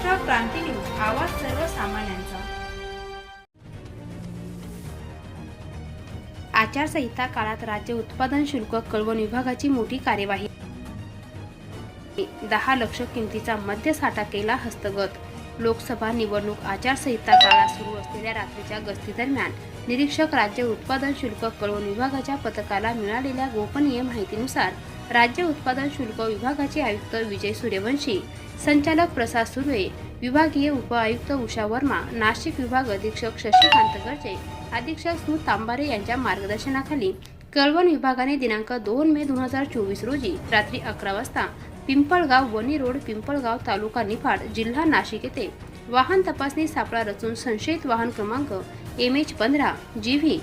महाराष्ट्र क्रांती news आवाज सर्वसामान्यांचा. आचारसंहिता काळात राज्य उत्पादन शुल्क कळवण विभागाची मोठी कार्यवाही. दहा लक्ष किमतीचा मद्यसाठा केला हस्तगत. लोकसभा निवडणूक आचारसंहिता काळात सुरू असलेल्या रात्रीच्या गस्तीदरम्यान निरीक्षक राज्य उत्पादन शुल्क कळवण विभागाच्या पथकाला मिळालेल्या गोपनीय माहितीनुसार राज्य उत्पादन शुल्क विभागाचे आयुक्त विजय सूर्यवंशी संचालक प्रसाद सुर्वे विभागीय उपआयुक्त उषा वर्मा नाशिक विभाग अधीक्षक शशिकांत गर्जे अधीक्षक सु. तांबारे यांच्या मार्गदर्शनाखाली कळवण विभागाने दिनांक दोन मे दोन हजार चोवीस रोजी रात्री अकरा वाजता पिंपळगाव वणी रोड पिंपळगाव तालुका निफाड जिल्हा नाशिक येथे वाहन तपासणी सापळा रचून संशयित वाहन क्रमांक एम एच पंधरा जी व्ही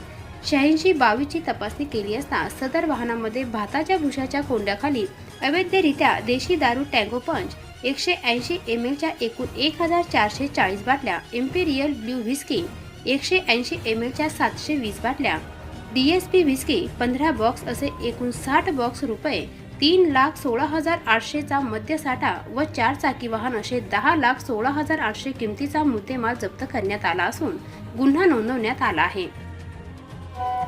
शहाऐंशी बावीसची तपासणी केली असता सदर वाहनामध्ये भाताच्या भुशाच्या कोंड्याखाली अवैधरित्या देशी दारू टँगो पंच एकशे ऐंशी एम एलच्या एकूण एक हजार चारशे चाळीस बाटल्या इम्पिरियल ब्ल्यू व्हिस्की एकशे ऐंशी एम एलच्या सातशे वीस बाटल्या डी एस पी व्हिस्की पंधरा बॉक्स असे एकूण साठ बॉक्स रुपये तीन लाख सोळा हजार आठशेचा मद्यसाठा व चार चाकी वाहन असे दहा लाख सोळा हजार आठशे किमतीचा मुद्देमाल जप्त करण्यात आला असून गुन्हा नोंदवण्यात आला आहे.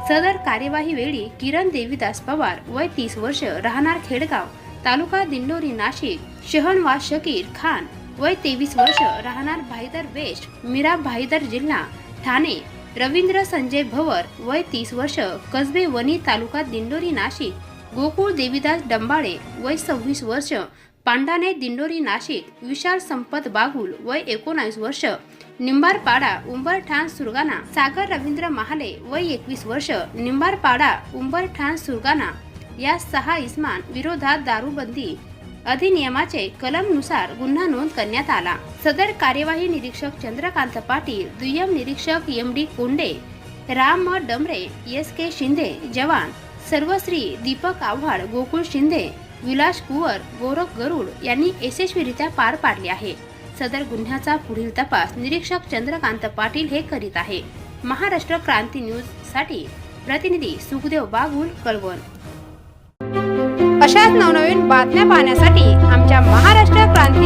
सदर कार्यवाही वेळी किरण देवीदास पवार वय तीस वर्ष राहणार खेडगाव तालुका दिंडोरी नाशिक शहनवाज शकीर खान वय तेवीस वर्ष राहणार भाईदर वेस्ट मीरा भाईदर जिल्हा ठाणे रवींद्र संजय भवर वय तीस वर्ष कसबे वणी तालुका दिंडोरी नाशिक गोकुळ देवीदास डंबाळे वय सव्वीस वर्ष पांडाने दिंडोरी नाशिक विशाल संपत बागुल वय एकोणावीस वर्ष निंबारपाडा उंबरठाण सुरगाणा सागर रवींद्र महाले वय एकवीस वर्ष निंबारपाडा उंबरठाण सुरगाणा या सहा इस्मान विरोधात दारूबंदी अधिनियमाचे कलमनुसार गुन्हा नोंद करण्यात आला. सदर कार्यवाही निरीक्षक चंद्रकांत पाटील दुय्यम निरीक्षक M D Konde Ram Damre S K Shinde जवान सर्वश्री दीपक आव्हाड गोकुळ शिंदे विलास कुवर गोरख गरुड यांनी यशस्वीरित्या पार पाडली आहे. सदर गुन्ह्याचा पुढील तपास निरीक्षक चंद्रकांत पाटील हे करीत आहे. महाराष्ट्र क्रांती न्यूजसाठी प्रतिनिधी सुखदेव बागुल कळवण. अशाच नवनवीन बातम्या पाहण्यासाठी आमच्या महाराष्ट्र क्रांती